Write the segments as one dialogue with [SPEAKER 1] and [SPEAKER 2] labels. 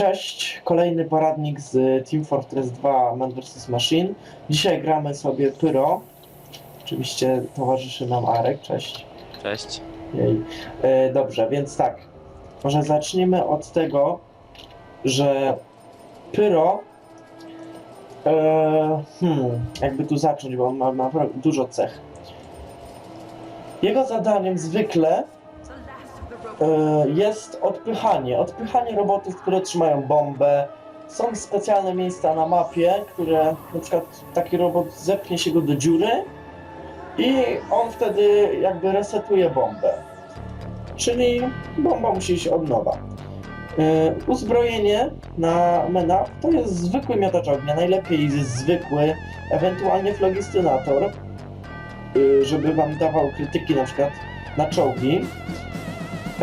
[SPEAKER 1] Cześć, kolejny poradnik z Team Fortress 2 Man vs Machine. Dzisiaj gramy sobie Pyro. Oczywiście towarzyszy nam Arek, cześć.
[SPEAKER 2] Cześć.
[SPEAKER 1] Jej. E, dobrze, więc tak. Może zacznijmy od tego, że Pyro. E, hmm, jakby tu zacząć, bo on ma, ma dużo cech. Jego zadaniem zwykle jest odpychanie. Odpychanie robotów, które trzymają bombę. Są specjalne miejsca na mapie, które na przykład taki robot zepchnie się go do dziury i on wtedy jakby resetuje bombę. Czyli bomba musi iść od nowa. Yy, uzbrojenie na mena to jest zwykły miotacz ognia, najlepiej zwykły, ewentualnie flogistynator, yy, żeby wam dawał krytyki na przykład na czołgi.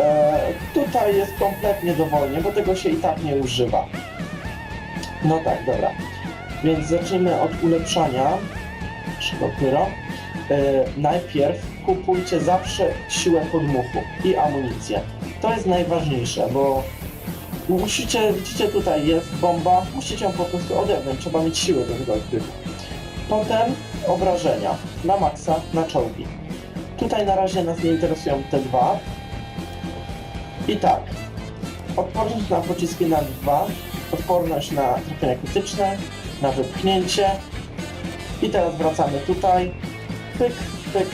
[SPEAKER 1] E, tutaj jest kompletnie dowolnie, bo tego się i tak nie używa. No tak, dobra. Więc zacznijmy od ulepszania naszego pyro. E, najpierw kupujcie zawsze siłę podmuchu i amunicję. To jest najważniejsze, bo musicie, widzicie tutaj jest bomba, musicie ją po prostu odebrać, trzeba mieć siłę do tego odpychu. Potem obrażenia na maksa, na czołgi. Tutaj na razie nas nie interesują te dwa. I tak, odporność na pociski na dwa, odporność na trafienia krytyczne, na wypchnięcie. I teraz wracamy tutaj. Pyk, pyk.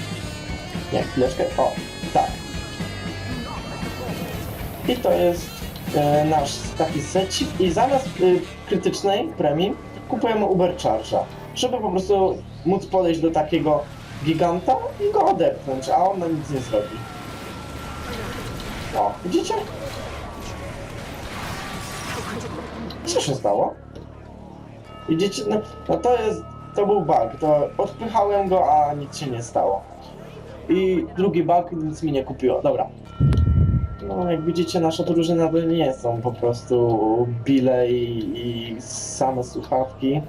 [SPEAKER 1] Nie, chwileczkę. O, tak. I to jest e, nasz taki secik. I zamiast y, krytycznej premii kupujemy Uber Charge'a, żeby po prostu móc podejść do takiego giganta i go odepchnąć, a on nam nic nie zrobi. O, widzicie? Co się stało? Widzicie? No, no to jest, to był bug, to odpychałem go, a nic się nie stało. I drugi bug nic mi nie kupiło, dobra. No jak widzicie nasza drużyna to nie są po prostu bile i, i same słuchawki.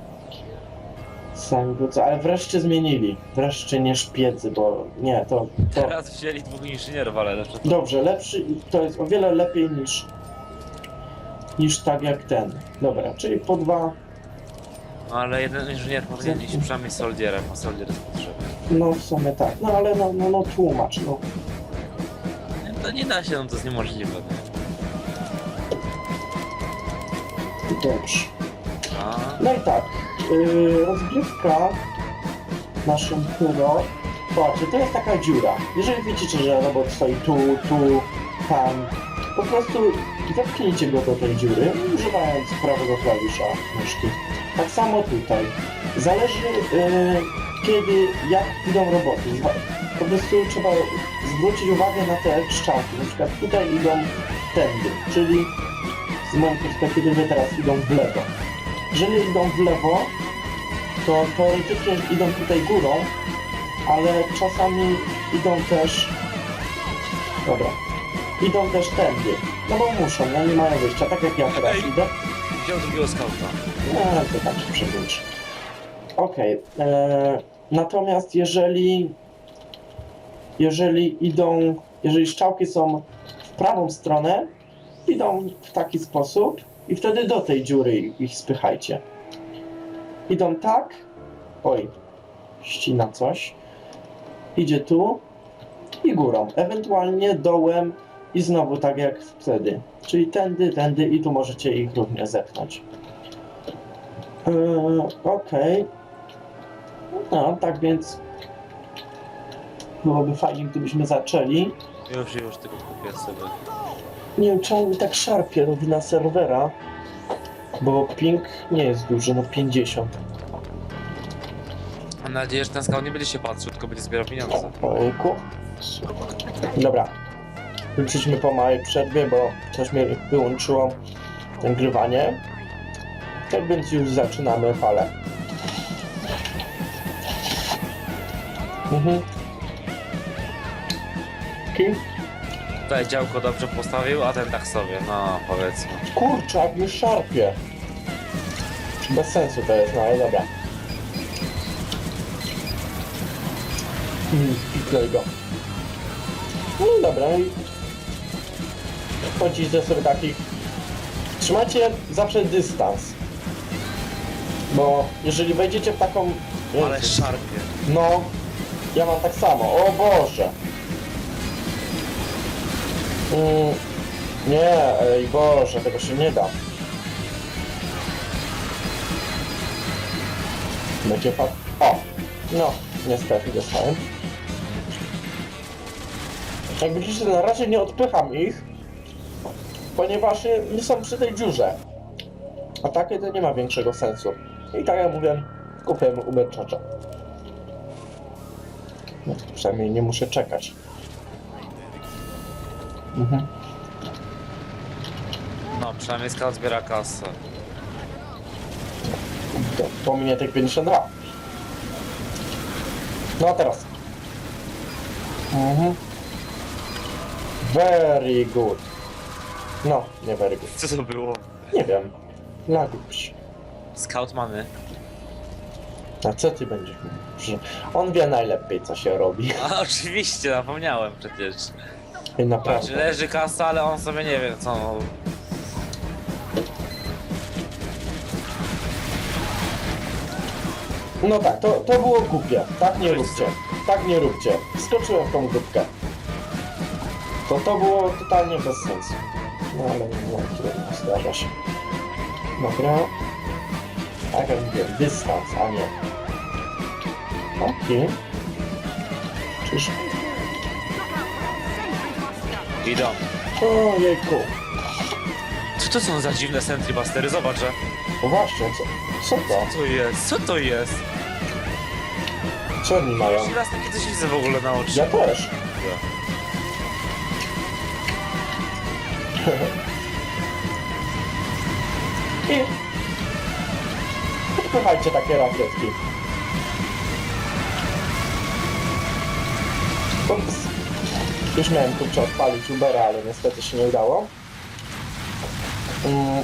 [SPEAKER 1] Sami wrócą, ale wreszcie zmienili. Wreszcie nie szpiedzy, bo nie, to, to
[SPEAKER 2] Teraz wzięli dwóch inżynierów, ale lepsze.
[SPEAKER 1] Dobrze, lepszy, to jest o wiele lepiej niż niż tak jak ten. Dobra, czyli po dwa,
[SPEAKER 2] No ale jeden inżynier powinien iść przynajmniej soldierem, a soldier jest potrzebny.
[SPEAKER 1] no w sumie tak. No ale no, no, no tłumacz, no.
[SPEAKER 2] Nie, To nie da się, no to jest niemożliwe. nie?
[SPEAKER 1] Dobrze.
[SPEAKER 2] A,
[SPEAKER 1] No i tak, yy, rozgrywka naszym pyro. Zobaczcie, to jest taka dziura. Jeżeli widzicie, że robot stoi tu, tu, tam, po prostu wepchnijcie go do tej dziury, używając prawego klawisza myszki. Tak samo tutaj. Zależy yy, kiedy, jak idą roboty. Po prostu trzeba zwrócić uwagę na te strzałki. Na przykład tutaj idą tędy, czyli z mojej perspektywy teraz idą w lewo. Jeżeli idą w lewo, to teoretycznie idą tutaj górą, ale czasami idą też... Dobra. Idą też tędy. No bo muszą, no nie mają wyjścia, tak jak ja teraz
[SPEAKER 2] Ej.
[SPEAKER 1] idę.
[SPEAKER 2] wziął drugiego skauta.
[SPEAKER 1] No, to tak się przewróci. Okej. e, Natomiast jeżeli... Jeżeli idą... Jeżeli strzałki są w prawą stronę, idą w taki sposób i wtedy do tej dziury ich spychajcie. Idą tak. Oj, ścina coś. Idzie tu i górą. Ewentualnie dołem i znowu tak jak wtedy. Czyli tędy, tędy i tu możecie ich również zepchnąć. Eee, Okej. No, tak więc byłoby fajnie, gdybyśmy zaczęli.
[SPEAKER 2] Już, już, tylko kupię sobie.
[SPEAKER 1] Nie wiem, czemu mi tak szarpie na serwera, bo ping nie jest duży, no 50.
[SPEAKER 2] Mam nadzieję, że ten skaut nie będzie się patrzył, tylko będzie zbierał pieniądze.
[SPEAKER 1] Ojku. Dobra. Wróciliśmy po małej przerwie, bo coś mnie wyłączyło nagrywanie. Tak więc już zaczynamy falę. Mhm. Kim?
[SPEAKER 2] Tutaj działko dobrze postawił, a ten tak sobie, no powiedzmy.
[SPEAKER 1] Kurczę, jak mnie szarpie. Bez sensu to jest, no ale dobra. Hmm, klej go. No i dobra, i chodzicie sobie takich Trzymajcie zawsze dystans. Bo jeżeli wejdziecie w taką...
[SPEAKER 2] Ale szarpie.
[SPEAKER 1] No, ja mam tak samo. O Boże. Mm, nie, ej Boże, tego się nie da. Będzie pat... O! No, niestety dostałem. Jak widzicie, na razie nie odpycham ich, ponieważ nie, są przy tej dziurze. A takie to nie ma większego sensu. I tak jak mówię, kupię Uberczacza. No, przynajmniej nie muszę czekać. Mhm.
[SPEAKER 2] No, przynajmniej scout zbiera kasę.
[SPEAKER 1] To, to minie tych 52. No a teraz. Mhm. Very good. No, nie very good.
[SPEAKER 2] Co to było?
[SPEAKER 1] Nie wiem. Laguś.
[SPEAKER 2] Scout mamy.
[SPEAKER 1] A co ty będziesz mówił? Że On wie najlepiej, co się robi.
[SPEAKER 2] A oczywiście, zapomniałem przecież. Patrz,
[SPEAKER 1] naprawdę.
[SPEAKER 2] leży kasa, ale on sobie nie wie co. no.
[SPEAKER 1] Tak, to, to było głupie. Tak nie róbcie. Tak nie róbcie. Skoczyłem w tą grupkę. To to było totalnie bez sensu. No ale no, trudno, zdarza się. Dobra. Tak jak mówię, dystans, a nie. Okej. Czyż...
[SPEAKER 2] Idą.
[SPEAKER 1] Ojejku.
[SPEAKER 2] Co to są za dziwne sentry bustery? Zobacz, że.
[SPEAKER 1] No właśnie, co, co to?
[SPEAKER 2] Co to jest? Co to jest?
[SPEAKER 1] Co oni mają?
[SPEAKER 2] Pierwszy raz takie coś widzę w ogóle na oczy.
[SPEAKER 1] Ja też. I odpychajcie takie rakietki. Już miałem kurczę odpalić Ubera, ale niestety się nie udało. Mm.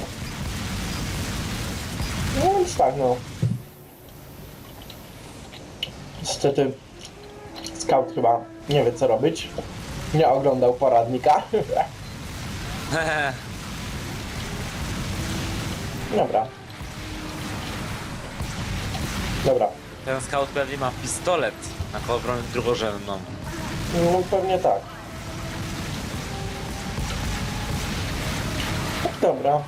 [SPEAKER 1] No więc tak, no. Niestety scout chyba nie wie co robić. Nie oglądał poradnika. Dobra. Dobra.
[SPEAKER 2] Ten scout pewnie ma pistolet na obronę drugorzędną.
[SPEAKER 1] No pewnie tak. Dobra.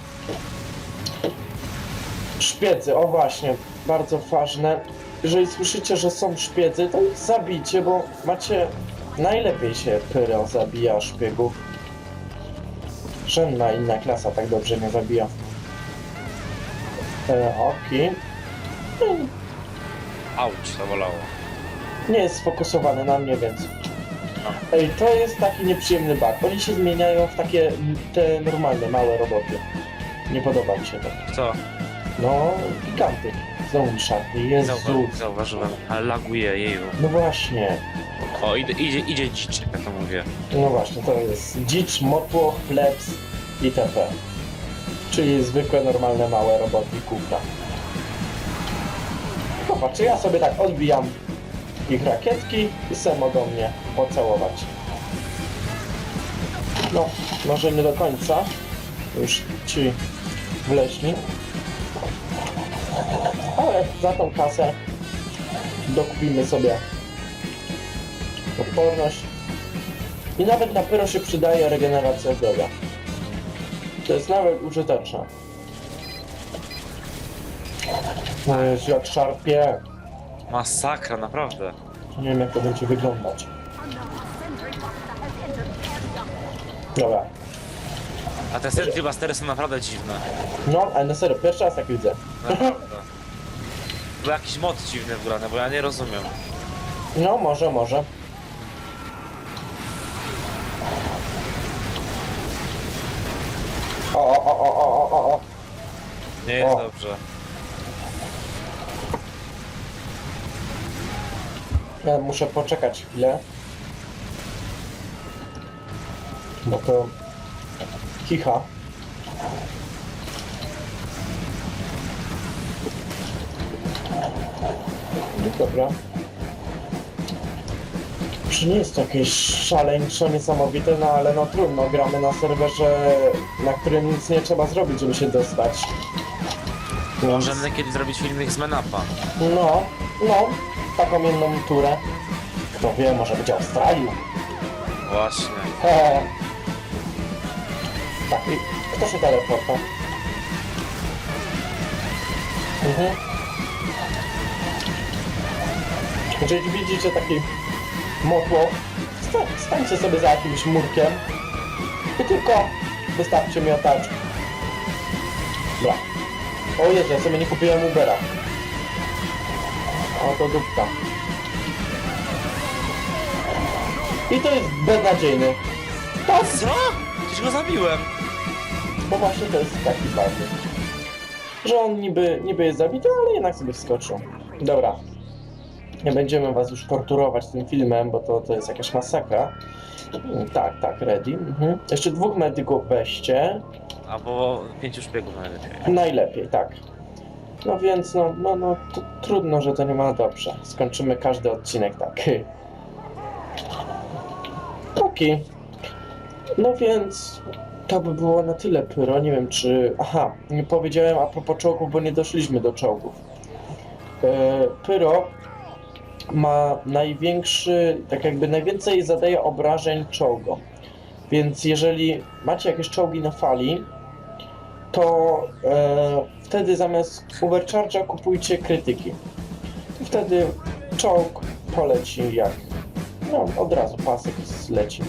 [SPEAKER 1] Szpiedzy, o właśnie, bardzo ważne. Jeżeli słyszycie, że są szpiedzy, to ich zabijcie, bo macie... Najlepiej się pyro zabija szpiegów. Żadna inna klasa tak dobrze nie zabija. E. Hmm,
[SPEAKER 2] Auć, to bolało.
[SPEAKER 1] nie jest sfokusowany na mnie, więc... Ej, to jest taki nieprzyjemny bug. Oni się zmieniają w takie te normalne, małe roboty. Nie podoba mi się to.
[SPEAKER 2] Co?
[SPEAKER 1] No, giganty. Znowu szarpnie. Jezu.
[SPEAKER 2] Zauwa zauważyłem, ale laguje jeju.
[SPEAKER 1] No właśnie.
[SPEAKER 2] O, idzie, idzie, idzie dzicz, jak to mówię.
[SPEAKER 1] No właśnie, to jest dzicz, motłoch, plebs itp. Czyli zwykłe, normalne, małe roboty kółka. Popatrz, ja sobie tak odbijam ich rakietki i se mogą mnie pocałować. No, może nie do końca. Już ci wleśni. Ale za tą kasę dokupimy sobie odporność. I nawet na pyro się przydaje regeneracja zdrowia. To jest nawet użyteczne. No jest jak szarpie.
[SPEAKER 2] Masakra, naprawdę.
[SPEAKER 1] Nie wiem jak to będzie wyglądać. Dobra.
[SPEAKER 2] A te sentry bustery są naprawdę dziwne.
[SPEAKER 1] No, ale na serio, pierwszy raz tak widzę.
[SPEAKER 2] Naprawdę. Był jakiś mod dziwny wgrany, bo ja nie rozumiem.
[SPEAKER 1] No, może, może. O, o, o, o, o, o, o.
[SPEAKER 2] Nie jest
[SPEAKER 1] O.
[SPEAKER 2] dobrze.
[SPEAKER 1] Ja muszę poczekać chwilę. Bo to kicha. Dobra. Może nie jest to jakieś szaleńczo niesamowite, no ale no trudno, gramy na serwerze, na którym nic nie trzeba zrobić, żeby się dostać.
[SPEAKER 2] Możemy kiedyś zrobić filmik z Menapa.
[SPEAKER 1] No, no, taką jedną turę. Kto wie, może być Australią.
[SPEAKER 2] Właśnie.
[SPEAKER 1] He. Tak, i kto się teleporta? Mhm. Jeżeli widzicie taki motłoch, sta- stańcie sobie za jakimś murkiem i tylko wystawcie miotacz. Dobra. O Jezu, ja sobie nie kupiłem Ubera. O, to dupka. I to jest beznadziejny. Tak,
[SPEAKER 2] Co? Przecież go zabiłem.
[SPEAKER 1] bo właśnie to jest taki bardziej. Że on niby, niby jest zabity, ale jednak sobie wskoczył. Dobra. Nie będziemy was już torturować tym filmem, bo to, to jest jakaś masakra. Mm, Tak, tak, ready. Mhm. Jeszcze dwóch medyków weźcie.
[SPEAKER 2] Albo pięciu szpiegów najlepiej.
[SPEAKER 1] Najlepiej, tak. No więc, no, no, no to trudno, że to nie ma dobrze. Skończymy każdy odcinek tak. Oki. No więc to by było na tyle, Pyro. Nie wiem, czy. Aha, nie powiedziałem a propos czołgów, bo nie doszliśmy do czołgów. E, Pyro ma największy, tak jakby najwięcej zadaje obrażeń czołgom. Więc jeżeli macie jakieś czołgi na fali, to e, wtedy zamiast overcharge'a kupujcie krytyki. Wtedy czołg poleci jak no od razu pasek zleci.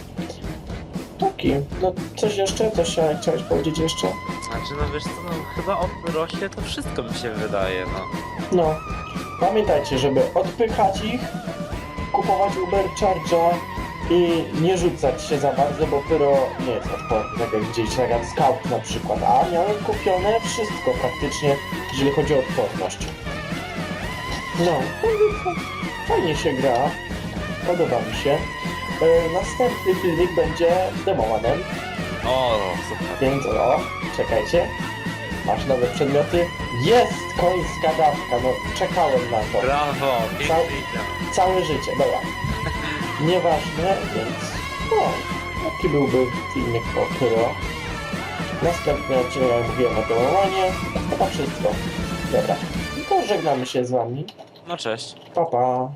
[SPEAKER 1] Taki, no coś jeszcze? Coś chciałeś powiedzieć jeszcze?
[SPEAKER 2] Znaczy, no wiesz co, no chyba o rośnie to wszystko mi się wydaje, no.
[SPEAKER 1] No, pamiętajcie, żeby odpychać ich, kupować Uber Charge'a i nie rzucać się za bardzo, bo Pyro nie jest odporny, tak jak widzieliście, tak jak Scout na przykład, a miałem kupione wszystko praktycznie, jeżeli chodzi o odporność. No, fajnie się gra, podoba mi się. E, Następny filmik będzie demowanym,
[SPEAKER 2] O, super.
[SPEAKER 1] więc o, czekajcie. Masz nowe przedmioty? Jest końska dawka, no czekałem na to.
[SPEAKER 2] Brawo, item.
[SPEAKER 1] Całe życie, dobra. Nieważne, więc no, taki byłby filmik o Pyro. Następny odcinek, jak mówiłem o dołamanie. To chyba wszystko. Dobra, to żegnamy się z wami.
[SPEAKER 2] No cześć.
[SPEAKER 1] Pa, pa.